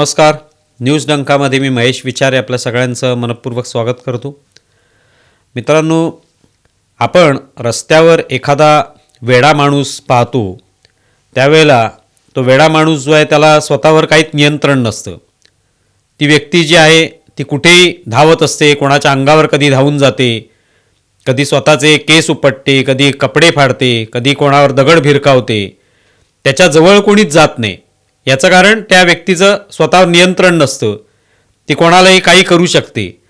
नमस्कार. न्यूज डंकामध्ये मी महेश विचारे आपल्या सगळ्यांचं मनपूर्वक स्वागत करतो. मित्रांनो आपण रस्त्यावर एखादा वेडा माणूस पाहतो. त्यावेळेला तो वेडा माणूस जो आहे त्याला स्वतःवर काहीच नियंत्रण नसतं. ती व्यक्ती जी आहे ती कुठेही धावत असते कोणाच्या अंगावर कधी धावून जाते कधी स्वतःचे केस उपटते कधी कपडे फाडते कधी कोणावर दगड भिरकावते त्याच्याजवळ कोणीच जात नाही. याचं कारण त्या व्यक्तीचं स्वतःवर नियंत्रण नसतं. ती कोणालाही काही करू शकते.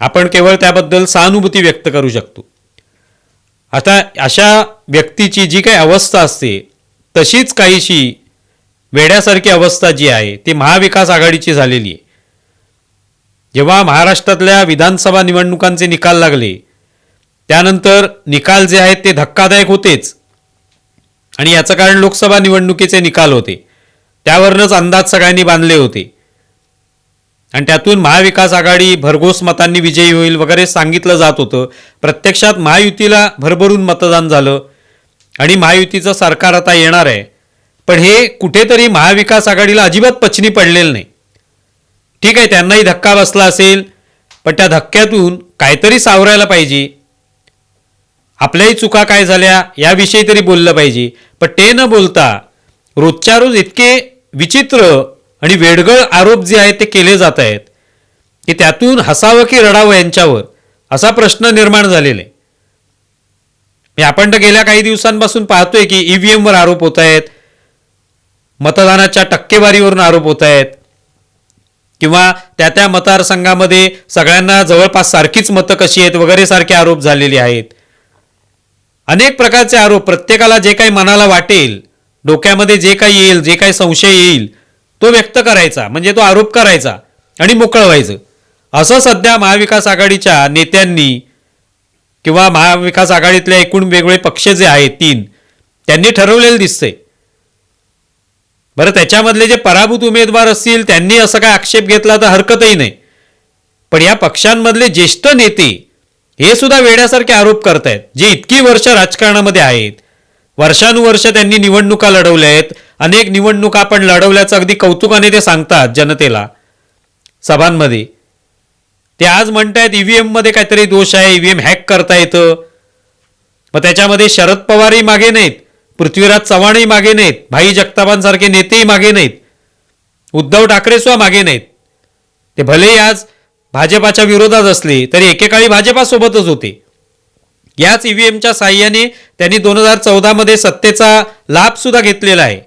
आपण केवळ त्याबद्दल सहानुभूती व्यक्त करू शकतो. आता अशा व्यक्तीची जी काही अवस्था असते तशीच काहीशी वेड्यासारखी अवस्था जी आहे ती महाविकास आघाडीची झालेली आहे. जेव्हा महाराष्ट्रातल्या विधानसभा निवडणुकांचे निकाल लागले त्यानंतर निकाल जे आहेत ते धक्कादायक होतेच. आणि याचं कारण लोकसभा निवडणुकीचे निकाल होते. त्यावरनंच अंदाज सगळ्यांनी बांधले होते. आणि त्यातून महाविकास आघाडी भरघोस मतांनी विजयी होईल वगैरे सांगितलं जात होतं. प्रत्यक्षात महायुतीला भरभरून मतदान झालं आणि महायुतीचं सरकार आता येणार आहे. पण हे कुठेतरी महाविकास आघाडीला अजिबात पचनी पडलेलं नाही. ठीक आहे त्यांनाही धक्का बसला असेल पण त्या धक्क्यातून काहीतरी सावरायला पाहिजे. आपल्याही चुका काय झाल्या याविषयी तरी बोललं पाहिजे. पण ते न बोलता रोजच्या रोज इतके विचित्र आणि वेडगळ आरोप जे आहेत ते केले जात आहेत की त्यातून हसावं की रडावं यांच्यावर असा प्रश्न निर्माण झालेला आहे. आपण तर गेल्या काही दिवसांपासून पाहतोय की ईव्हीएमवर आरोप होत आहेत मतदानाच्या टक्केवारीवरून आरोप होत आहेत किंवा त्या त्या मतदारसंघामध्ये सगळ्यांना जवळपास सारखीच मतं कशी आहेत वगैरे सारखे आरोप झालेले आहेत. अनेक प्रकारचे आरोप प्रत्येकाला जे काही मनाला वाटेल डोक्यामध्ये जे काही येईल जे काही संशय येईल तो व्यक्त करायचा म्हणजे तो आरोप करायचा आणि मोकळं व्हायचं असं सध्या महाविकास आघाडीच्या नेत्यांनी किंवा महाविकास आघाडीतले एकूण वेगवेगळे पक्ष जे आहेत तीन त्यांनी ठरवलेलं दिसतंय. बरं त्याच्यामधले जे पराभूत उमेदवार असतील त्यांनी असं काय आक्षेप घेतला तर हरकतही नाही. पण या पक्षांमधले ज्येष्ठ नेते हे सुद्धा वेड्यासारखे आरोप करतायत जे इतकी वर्ष राजकारणामध्ये आहेत. वर्षानुवर्ष त्यांनी निवडणुका लढवल्या आहेत. अनेक निवडणुका आपण लढवल्याचं अगदी कौतुकाने ते सांगतात जनतेला. सभांमध्ये. ते आज म्हणतायत व्ही एममध्ये काहीतरी दोष आहे ईव्हीएम हॅक करता येतं. मग त्याच्यामध्ये शरद पवारही मागे नाहीत पृथ्वीराज चव्हाणही मागे नाहीत भाई जगतापांसारखे नेतेही मागे नाहीत. उद्धव ठाकरे सुद्धा मागे नाहीत. ते भलेही आज भाजपाच्या विरोधात असले तरी एकेकाळी भाजपासोबतच होते. याच ईव्हीएमच्या साह्याने त्यांनी दोन हजार चौदामध्ये सत्तेचा लाभ सुद्धा घेतलेला आहे.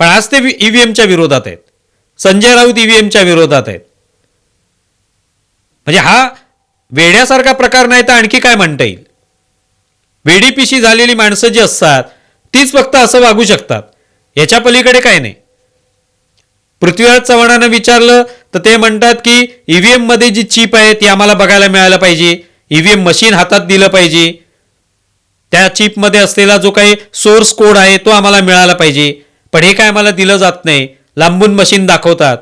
पण आज ते ईव्हीएमच्या विरोधात आहेत. संजय राऊत ईव्हीएमच्या विरोधात आहेत. म्हणजे हा वेड्यासारखा प्रकार नाही तर आणखी काय म्हणता येईल? वेडीपिशी झालेली माणसं जी असतात तीच फक्त असं वागू शकतात. याच्या पलीकडे काय नाही. पृथ्वीराज चव्हाणानं विचारलं तर ते म्हणतात की ईव्हीएममध्ये जी चीप आहे ती आम्हाला बघायला मिळायला पाहिजे. ईव्हीएम मशीन हातात दिलं पाहिजे. त्या चिपमध्ये असलेला जो काही सोर्स कोड आहे तो आम्हाला मिळाला पाहिजे. पण हे काय आम्हाला दिलं जात नाही. लांबून मशीन दाखवतात.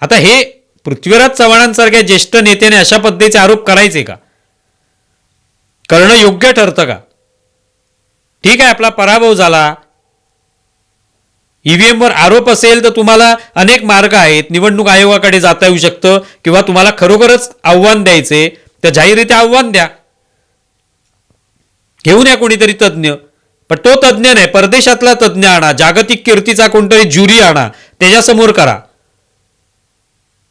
आता हे पृथ्वीराज चव्हाणांसारख्या ज्येष्ठ नेत्याने अशा पद्धतीचे आरोप करायचे का? करणं योग्य ठरतं का? ठीक आहे आपला पराभव झाला. ईव्हीएमवर आरोप असेल तर तुम्हाला अनेक मार्ग आहेत. निवडणूक आयोगाकडे जाता येऊ शकतं किंवा तुम्हाला खरोखरच आव्हान द्यायचे त्या जाहीररित्या आव्हान द्या. घेऊन या कोणीतरी तज्ज्ञ. पण तो तज्ज्ञ नाही परदेशातला तज्ज्ञ आणा जागतिक कीर्तीचा कोणतरी ज्युरी आणा त्याच्यासमोर करा.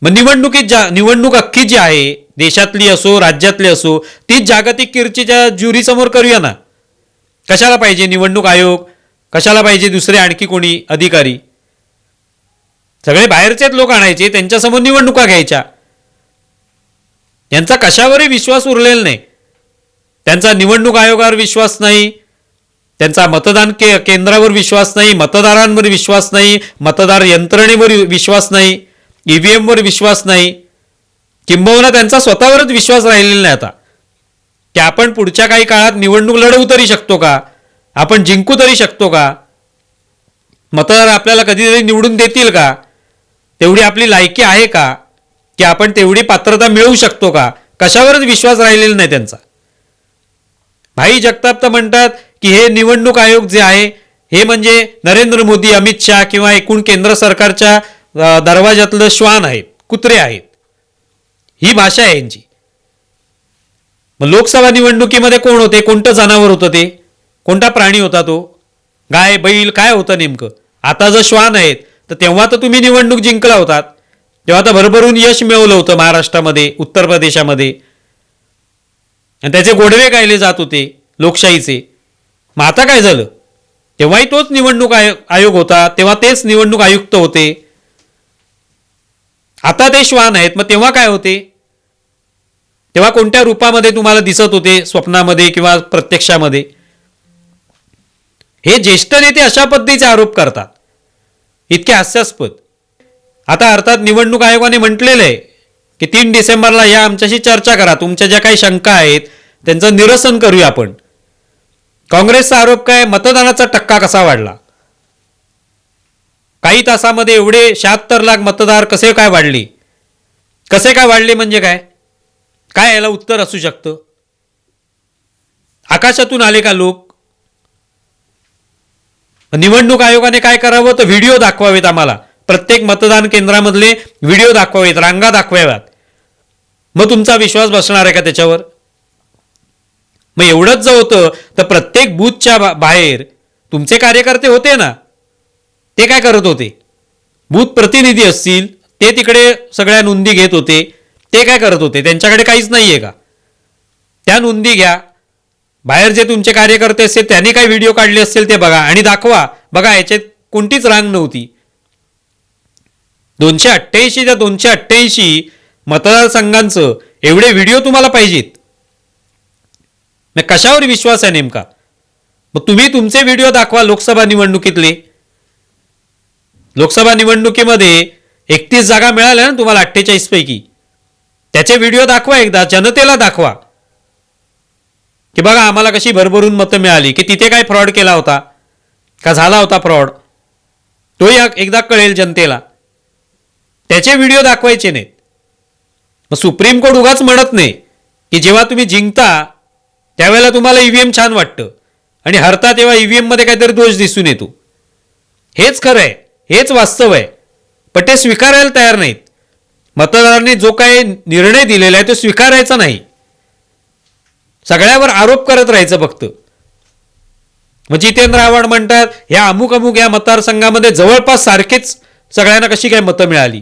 मग निवडणुकीत जा निवडणूक अख्खी जी आहे देशातली असो राज्यातली असो तीच जागतिक कीर्तीच्या ज्युरी समोर करूया ना. कशाला पाहिजे निवडणूक आयोग? कशाला पाहिजे दुसरे आणखी कोणी अधिकारी? सगळे बाहेरचेच लोक आणायचे त्यांच्यासमोर निवडणुका घ्यायच्या. यांचा कशावरही विश्वास उरलेला नाही. त्यांचा निवडणूक आयोगावर विश्वास नाही. त्यांचा मतदान के केंद्रावर विश्वास नाही मतदारांवर विश्वास नाही मतदार यंत्रणेवर विश्वास नाही ईव्हीएमवर विश्वास नाही. किंबहुना त्यांचा स्वतःवरच विश्वास राहिलेला नाही आता. की आपण पुढच्या काही काळात निवडणूक लढवू तरी शकतो का? आपण जिंकू तरी शकतो का? मतदार आपल्याला कधीतरी निवडून देतील का? तेवढी आपली लायकी आहे का? की आपण तेवढी पात्रता मिळवू शकतो का? कशावरच विश्वास राहिलेला नाही त्यांचा. भाई जगताप तर म्हणतात की हे निवडणूक आयोग जे आहे हे म्हणजे नरेंद्र मोदी अमित शहा किंवा एकूण केंद्र सरकारच्या दरवाज्यातलं दरवाजातलं श्वान आहेत कुत्रे आहेत. ही भाषा आहे यांची. मग लोकसभा निवडणुकीमध्ये कोण होते? कोणतं जनावर होतं ते? कोणता प्राणी होता तो? गाय बैल काय होतं नेमकं? आता जर श्वान आहेत तर तेव्हा तर तुम्ही निवडणूक जिंकला होतात. तेव्हा तर भरभरून यश मिळवलं होतं महाराष्ट्रामध्ये उत्तर प्रदेशामध्ये. आणि त्याचे गोडवे गायले जात होते लोकशाहीचे. मग आता काय झालं? तेव्हाही तोच निवडणूक आयोग आयोग होता तेव्हा तेच निवडणूक आयुक्त होते. आता ते श्वान आहेत मग तेव्हा काय होते? तेव्हा कोणत्या रूपामध्ये तुम्हाला दिसत होते स्वप्नामध्ये किंवा प्रत्यक्षामध्ये? हे ज्येष्ठ नेते अशा पद्धतीचे आरोप करतात. इतके हास्यास्पद. आता अर्थात निवडणूक आयोगाने म्हटलेलं आहे की तीन डिसेंबरला या आमच्याशी चर्चा करा. तुमच्या ज्या काही शंका आहेत त्यांचं निरसन करूया आपण. काँग्रेसचा आरोप काय? मतदानाचा टक्का कसा वाढला? काही तासामध्ये एवढे शहात्तर लाख मतदार कसे काय वाढले? कसे काय वाढले म्हणजे काय? काय याला उत्तर असू शकतं? आकाशातून आले का लोक? निवडणूक आयोगाने काय करावं? तर व्हिडिओ दाखवावेत आम्हाला. प्रत्येक मतदान केंद्रामधले व्हिडिओ दाखवावेत रांगा दाखवाव्यात. मग तुमचा विश्वास बसणार आहे का त्याच्यावर? मग एवढंच जर होतं तर प्रत्येक बूथच्या बा- बाहेर तुमचे कार्यकर्ते होते ना? ते काय करत होते? बूथ प्रतिनिधी असतील ते तिकडे सगळ्या नोंदी घेत होते ते काय करत होते? त्यांच्याकडे काहीच नाही आहे का? त्या नोंदी घ्या. बाहेर जे तुमचे कार्यकर्ते असतील त्यांनी काय व्हिडिओ काढले असतील ते बघा आणि दाखवा. बघा याच्यात कोणतीच रांग नव्हती. दोनशे अठ्ठ्याऐंशी त्या दोनशे अठ्ठ्याऐंशी मतदारसंघांचं एवढे व्हिडिओ तुम्हाला पाहिजेत. मग कशावर विश्वास आहे नेमका? मग तुम्ही तुमचे व्हिडिओ दाखवा लोकसभा निवडणुकीतले. लोकसभा निवडणुकीमध्ये एकतीस जागा मिळाल्या ना तुम्हाला अठ्ठेचाळीस पैकी. त्याचे व्हिडिओ दाखवा एकदा जनतेला दाखवा. की बघा आम्हाला कशी भरभरून मतं मिळाली की तिथे काय फ्रॉड केला होता. का झाला होता फ्रॉड? तोही एकदा कळेल जनतेला. त्याचे व्हिडिओ दाखवायचे नाहीत. मग सुप्रीम कोर्ट उगाच म्हणत नाही की जेव्हा तुम्ही जिंकता त्यावेळेला तुम्हाला ईव्हीएम छान वाटतं. आणि हरता तेव्हा ईव्हीएममध्ये काहीतरी दोष दिसून येतो. हेच खरं आहे हेच वास्तव आहे. पण ते स्वीकारायला तयार नाहीत. मतदारांनी जो काही निर्णय दिलेला आहे तो स्वीकारायचा नाही. सगळ्यावर आरोप करत राहायचं फक्त. मग जितेंद्र आव्हाड म्हणतात ह्या अमुक अमुक या मतदारसंघामध्ये जवळपास सारखेच सगळ्यांना कशी काय मतं मिळाली?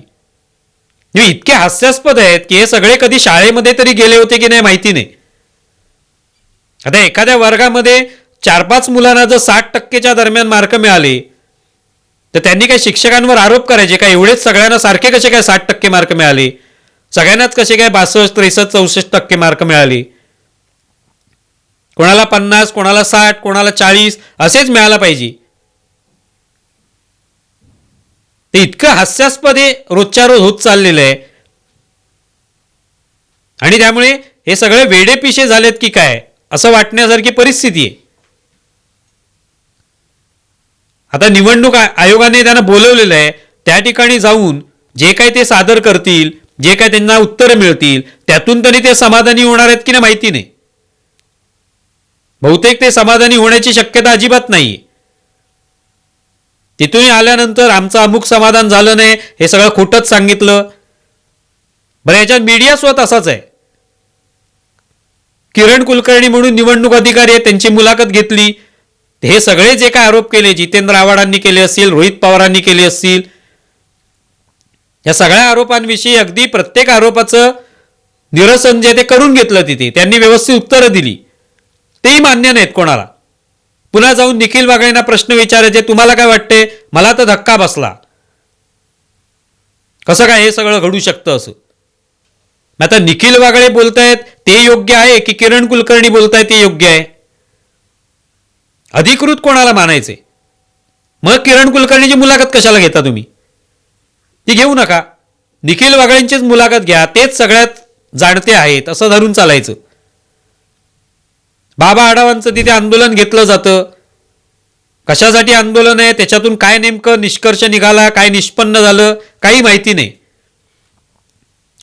हे इतके हास्यास्पद आहेत की हे सगळे कधी शाळेमध्ये तरी गेले होते की नाही माहिती नाही. आता एखाद्या वर्गामध्ये चार पाच मुलांना जर साठ टक्केच्या दरम्यान मार्क मिळाले तर त्यांनी काय शिक्षकांवर आरोप करायचे का एवढेच सगळ्यांना सारखे कसे काय साठ टक्के मार्क मिळाले? सगळ्यांनाच कसे काय बासष्ट त्रेसष्ट चौसष्ट टक्के मार्क मिळाले? कोणाला पन्नास कोणाला साठ कोणाला चाळीस असेच मिळायला पाहिजे. ते इतकं हास्यास्पद हे रोजच्या रोज होत चाललेलं आहे. आणि त्यामुळे हे सगळे वेडेपिशे झालेत की काय असं वाटण्यासारखी परिस्थिती आहे. आता निवडणूक आयोगाने त्यांना बोलवलेलं आहे त्या ठिकाणी जाऊन जे काही ते सादर करतील जे काय त्यांना उत्तरं मिळतील त्यातून तरी ते समाधानी होणार आहेत की नाही माहिती नाही. बहुतेक ते समाधानी होण्याची शक्यता अजिबात नाही तिथून आल्यानंतर आमचं अमुक समाधान झालं नाही हे सगळं खोटंच सांगितलं. बरं याच्यात मीडिया स्वतः असाच आहे. किरण कुलकर्णी म्हणून निवडणूक अधिकारी आहेत त्यांची मुलाखत घेतली. हे सगळे जे काय आरोप केले जितेंद्र आव्हाडांनी केले असतील रोहित पवारांनी केले असतील या सगळ्या आरोपांविषयी अगदी प्रत्येक आरोपाचं निरसन जे ते करून घेतलं तिथे. त्यांनी व्यवस्थित उत्तरं दिली. तेही मान्य नाहीत कोणाला. पुन्हा जाऊन निखिल वाघळेंना प्रश्न विचारायचे तुम्हाला काय वाटते? मला तर धक्का बसला. कसं काय हे सगळं घडू शकतं असं? मग आता निखिल वाघळे बोलतायत ते योग्य आहे की किरण कुलकर्णी बोलतायत ते योग्य आहे? अधिकृत कोणाला मानायचे? मग किरण कुलकर्णीची मुलाखत कशाला घेता तुम्ही? ती घेऊ नका. निखिल वाघळेंचीच मुलाखत घ्या तेच सगळ्यात जाणते आहेत असं धरून चालायचं. बाबा आढावांचं तिथे आंदोलन घेतलं जातं. कशासाठी आंदोलन आहे? त्याच्यातून काय नेमकं निष्कर्ष निघाला? काय निष्पन्न झालं? काही माहिती नाही.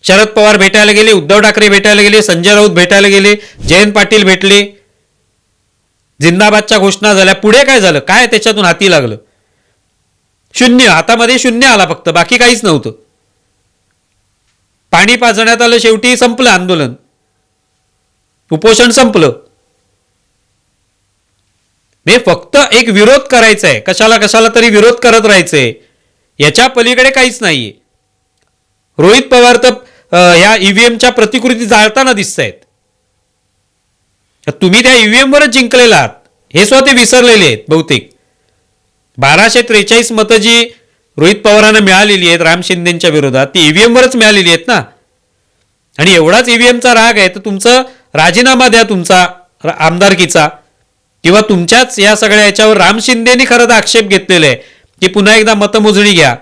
शरद पवार भेटायला गेले उद्धव ठाकरे भेटायला गेले संजय राऊत भेटायला गेले जयंत पाटील भेटले. जिंदाबादच्या घोषणा झाल्या. पुढे काय झालं? काय त्याच्यातून हाती लागलं? शून्य. हातामध्ये शून्य आला फक्त. बाकी काहीच नव्हतं. पाणी पाजण्यात आलं. शेवटी संपलं आंदोलन. उपोषण संपलं. हे फक्त एक विरोध करायचा आहे कशाला कशाला तरी विरोध करत राहायचंय. याच्या पलीकडे काहीच नाहीये. रोहित पवार तर अं, ह्या ईव्हीएमच्या प्रतिकृती जाळताना दिसत आहेत तुम्ही त्या ईव्हीएमवरच जिंकलेला आहात. हे स्वतः ते विसरलेले आहेत बहुतेक. बाराशे त्रेचाळीस मतं जी रोहित पवारांना मिळालेली आहेत राम शिंदेच्या विरोधात ती ईव्हीएमवरच मिळालेली आहेत ना. आणि एवढाच ईव्हीएमचा राग आहे तर तुमचं राजीनामा द्या तुमचा आमदारकीचा. किंवा तुमच्याच या सगळ्या याच्यावर राम शिंदेनी खरं तर आक्षेप घेतलेला आहे की पुन्हा एकदा मतमोजणी घ्या.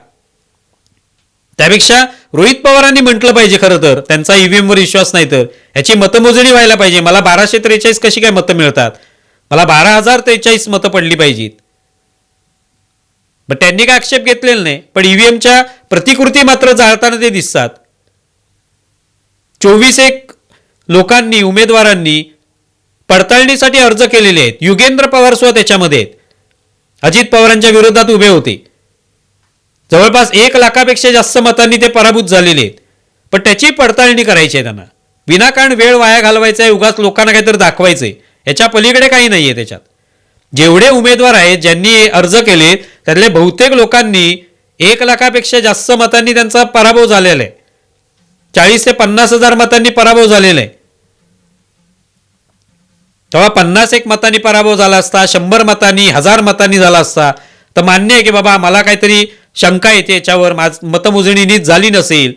त्यापेक्षा रोहित पवारांनी म्हटलं पाहिजे खरं तर त्यांचा ईव्हीएम वर विश्वास नाही तर. ह्याची मतमोजणी व्हायला पाहिजे. मला बाराशे त्रेचाळीस कशी काय मतं मिळतात? मला बारा हजार त्रेचाळीस मतं पडली पाहिजेत. पण त्यांनी काय आक्षेप घेतलेला नाही पण ईव्हीएमच्या प्रतिकृती मात्र जाळताना ते दिसतात. चोवीस एक लोकांनी उमेदवारांनी पडताळणीसाठी अर्ज केलेले आहेत. युगेंद्र पवार सुद्धा त्याच्यामध्ये आहेत. अजित पवारांच्या विरोधात उभे होते. जवळपास एक लाखापेक्षा जास्त मतांनी ते पराभूत झालेले आहेत. पण त्याची पडताळणी करायची आहे त्यांना. विनाकारण वेळ वाया घालवायचा आहे उगाच लोकांना काहीतरी दाखवायचंय. याच्या पलीकडे काही नाही आहे त्याच्यात. जेवढे उमेदवार आहेत ज्यांनी अर्ज केले त्यातले बहुतेक लोकांनी एक लाखापेक्षा जास्त मतांनी त्यांचा पराभव झालेला आहे. चाळीस ते पन्नास हजार मतांनी पराभव झालेला आहे. तेव्हा पन्नास एक मतांनी पराभव झाला असता शंभर मतांनी हजार मतांनी झाला असता तर मान्य आहे की बाबा मला काहीतरी शंका येते याच्यावर माझ मतमोजणी नीट झाली नसेल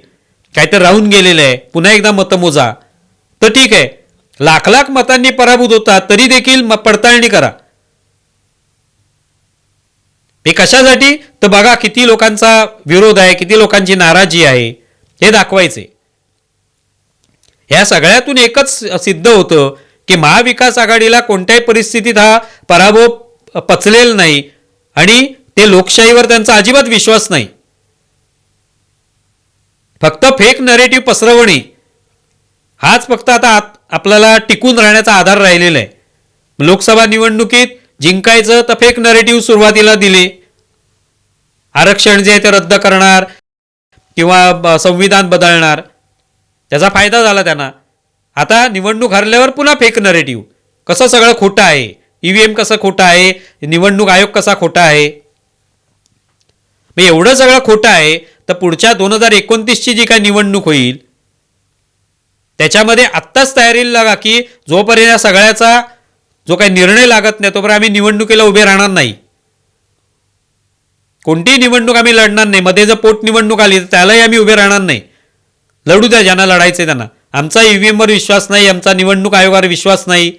काहीतरी राहून गेलेलं आहे पुन्हा एकदा मतमोजा तर ठीक आहे लाख लाख मतांनी पराभूत होता तरी देखील पडताळणी करा. हे कशासाठी? तर बघा किती लोकांचा विरोध आहे किती लोकांची नाराजी आहे हे दाखवायचे. ह्या सगळ्यातून एकच सिद्ध होतं की महाविकास आघाडीला कोणत्याही परिस्थितीत हा पराभव पचलेला नाही आणि ते लोकशाहीवर त्यांचा अजिबात विश्वास नाही. फक्त फेक नरेटिव्ह पसरवणे हाच फक्त आता आत- आपल्याला टिकून राहण्याचा आधार राहिलेला आहे. लोकसभा निवडणुकीत जिंकायचं तर फेक नरेटिव्ह सुरुवातीला दिले. आरक्षण जे आहे ते रद्द करणार किंवा ब- संविधान बदलणार. त्याचा फायदा झाला त्यांना. आता निवडणूक हरल्यावर पुन्हा फेक नरेटिव्ह कसं सगळं खोटं आहे? ईव्हीएम कसं खोटं आहे? निवडणूक आयोग कसा खोटा आहे? मग एवढं सगळं खोटं आहे तर पुढच्या दोन हजार एकोणतीसची जी काय निवडणूक होईल त्याच्यामध्ये आत्ताच तयारीला लागा की जोपर्यंत या सगळ्याचा जो काही निर्णय लागत नाही तोपर्यंत आम्ही निवडणुकीला उभे राहणार नाही. कोणतीही निवडणूक आम्ही लढणार नाही. मध्ये जर पोट निवडणूक आली तर त्यालाही आम्ही उभे राहणार नाही. लढू द्या ज्यांना लढायचे त्यांना. आमचा ईव्हीएमवर विश्वास नाही आमचा निवडणूक आयोगावर विश्वास नाही.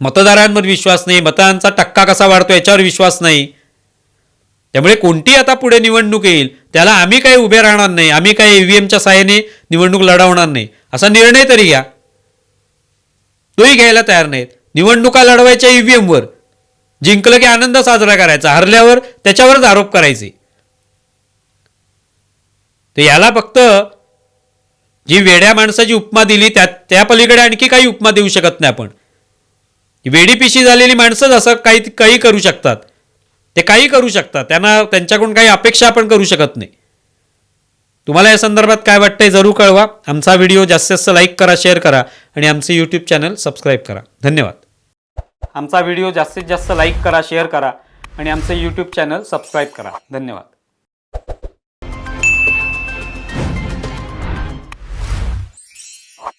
मतदारांवर विश्वास नाही मतांचा टक्का कसा वाढतो याच्यावर विश्वास नाही. त्यामुळे कोणती आता पुढे निवडणूक येईल त्याला आम्ही काही उभे राहणार नाही आम्ही काही ईव्हीएमच्या सहाय्याने निवडणूक लढवणार नाही. असा निर्णय तरी घ्या. तोही घ्यायला तयार नाहीत. निवडणुका लढवायच्या ईव्हीएमवर. जिंकलं की आनंद साजरा करायचा. हरल्यावर त्याच्यावरच आरोप करायचे. तर याला फक्त जी वेड्या माणसाची उपमा दिली त्या त्या पलीकडे आणखी काही उपमा देऊ शकत नाही आपण. वेडी पिशी झालेली माणसंच असं काही काही करू शकतात. ते काही करू शकतात. त्यांना त्यांच्याकडून काही अपेक्षा आपण करू शकत नाही. तुम्हाला या संदर्भात काय वाटतंय जरूर कळवा. आमचा व्हिडिओ जास्तीत जास्त लाईक करा शेअर करा आणि आमचे यूट्यूब चॅनल सबस्क्राईब करा. धन्यवाद. आमचा व्हिडिओ जास्तीत जास्त लाईक करा शेअर करा आणि आमचे यूट्यूब चॅनल सबस्क्राईब करा. धन्यवाद.